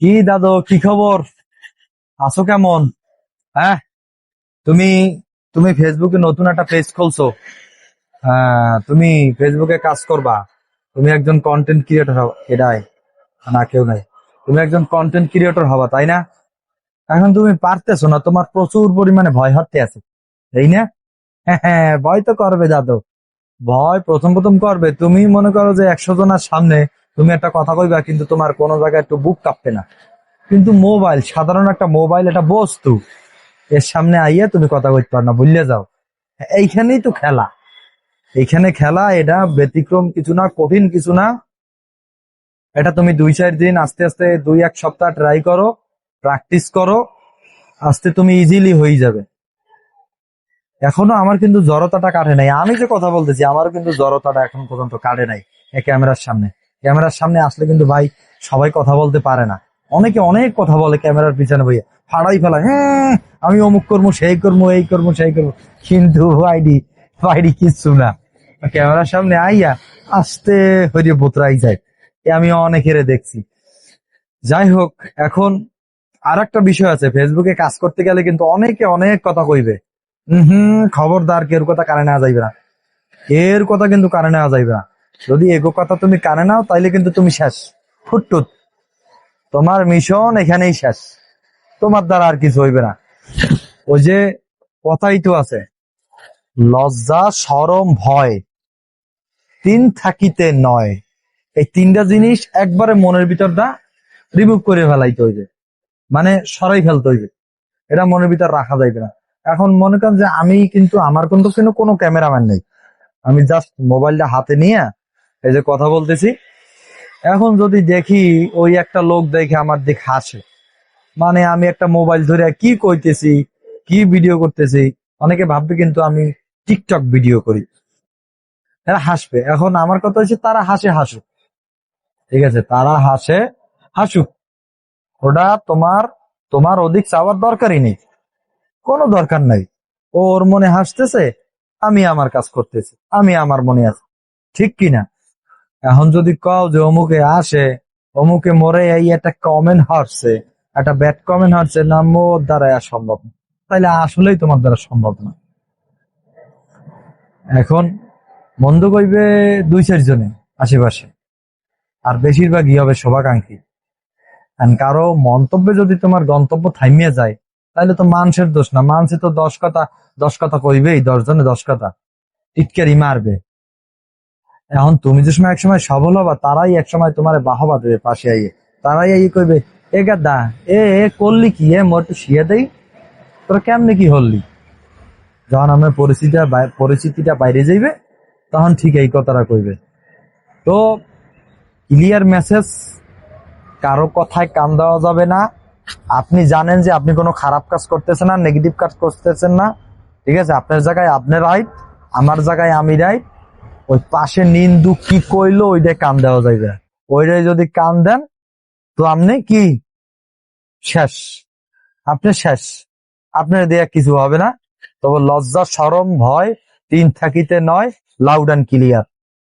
কি দাদু, কি খবর? আছো কেমন? হ্যাঁ? তুমি তুমি ফেসবুকে নতুন একটা পেজ খুলছো। হ্যাঁ তুমি ফেসবুকে কাজ করবা। তুমি একজন কন্টেন্ট ক্রিয়েটর হবা এটাই। না, কেউ নাই। তুমি একজন কন্টেন্ট ক্রিয়েটর হবা, তাই না? এখন তুমি পারতেছো না, তোমার প্রচুর পরিমাণে ভয় হতে আছে এই না? হ্যাঁ হ্যাঁ ভয় তো করবে দাদু। ভয় প্রথম প্রথম করবে। তুমি মনে করো যে একশো জনের সামনে তুমি একটা কথা কইবা, কিন্তু তোমার কোনো জায়গায় একটু বুক কাঁপবে না। কিন্তু মোবাইল, সাধারণ একটা মোবাইল একটা বস্তু। এর সামনে আইয়া তুমি কথা কইতে পার না ভুললে যাও। এইখানেই তো খেলা। এইখানে খেলা, এটা ব্যতিক্রম কিছু না, কঠিন কিছু না। এটা তুমি দুই, চার দিন আস্তে আস্তে দুই, এক সপ্তাহ ট্রাই করো প্র্যাকটিস করো, আস্তে তুমি ইজিলি হয়ে যাবে। এখনও আমার কিন্তু জড়তাটা কাটে নাই। আমি যে কথা বলতেছি আমারও কিন্তু জড়তাটা এখন পর্যন্ত কাটে নাই, এই ক্যামেরার সামনে। ক্যামেরার সামনে আসলে কিন্তু ভাই সবাই কথা বলতে পারে না। অনেকে অনেক কথা বলে ক্যামেরার পিছনে বইয়ে। ফাড়াই ফেলা হ্যাঁ আমি অমুক করব, সেই করব, এই করব, সেই করব। কিন্তু আইডি আইডি কিচ্ছু না। ক্যামেরার সামনে আইয়া আস্তে হইয়ে বোতরাই যায়। এ আমি অনেকের দেখছি। যাই হোক, এখন আর একটা বিষয় আছে। ফেসবুকে কাজ করতে গেলে কিন্তু অনেকে অনেক কথা কইবে। হম, খবরদার কেউ কথা কানে নেওয়া যাইবে না। এর কথা কিন্তু কানে নেওয়া যাইবে না। যদি এগো কথা তুমি কানে নাও, তাইলে কিন্তু তুমি শেষ। ফুটটুত তোমার মিশন এখানেই শেষ। তোমার দ্বারা আর কিছু হইবে না। ওই যে কথাই তো আছে, লজ্জা, সরম, ভয়, তিন থাকিতে নয়। এই তিনটা জিনিস একবারে মনের ভিতরটা রিমুভ করে ফেলাইতে হইবে। মানে সরাই ফেলতে হইবে। এটা মনের ভিতর রাখা যাইবে না। এখন মনে করেন যে আমি কিন্তু, আমার কিন্তু কোনো ক্যামেরাম্যান নেই। আমি জাস্ট মোবাইলটা হাতে নিয়ে এই যে কথা বলতেছি। এখন যদি দেখি ওই একটা লোক দেখে আমার দিক হাসে মানে আমি একটা মোবাইল ধরে কি কইতেছি, কি ভিডিও করতেছি, অনেকে ভাববে কিন্তু আমি টিকটক ভিডিও করি। এরা হাসবে। এখন আমার কথা হচ্ছে তারা হাসে হাসুক। ঠিক আছে, তারা হাসে হাসুক। ওটা তোমার তোমার অধিক চাওয়ার দরকারই নেই। কোনো দরকার নাই। ওর মনে হাসতেছে, আমি আমার কাজ করতেছি, আমি আমার মনে আছি। ঠিক কিনা? এখন যদি কও যে অমুকে আসে, অমুকে মরে এই একটা কমেন্ট হারছে, একটা ব্যাড কমেন্ট হারছে, না মোর দ্বারা সম্ভব না। তাইলে আসলেই তোমার দ্বারা সম্ভব না। এখন মন্দ কইবে দুই চারজনে আশেপাশে, আর বেশিরভাগই হবে শোভাকাঙ্ক্ষী। আর কারও মন্তব্যে যদি তোমার গন্তব্য থামিয়ে যায় তাহলে তো মানুষের দোষ না। মানুষে তো দশ কথা দশ কথা কইবেই দশ জনে দশ কথা। টিটকারি মারবে। এখন তুমি যে সময় একসময় সফল হবা, তারাই একসময় তোমার বাহবা দেবে পাশে আইয়ে। তারাই আইয়ে কইবে, এ গাদা, এ এ করলি কি? এ মোর একটু শিয়ে দেই? তোরা কেমনে কি হল্লি যখন আমার পরিস্থিতিটা পরিস্থিতিটা বাইরে যাইবে, তখন ঠিক এই কথাটা কইবে। তো ক্লিয়ার মেসেজ কারও কথায় কান দেওয়া যাবে না। আপনি জানেন যে আপনি কোনো খারাপ কাজ করতেছেন না নেগেটিভ কাজ করতেছেন না। ঠিক আছে? আপনার জায়গায় আপনার রাইট আমার জায়গায় আমি রাইট ওই পাশে নিন্দু কি কইলো, ওইটাই কান দেওয়া যাইবে। ওইটাই যদি কান দেন, তো আপনি কি? শেষ। আপনি শেষ। আপনার দেয়া কিছু হবে না। তবে লজ্জা সরম ভয়, তিন থাকিতে নয় লাউড অ্যান্ড ক্লিয়ার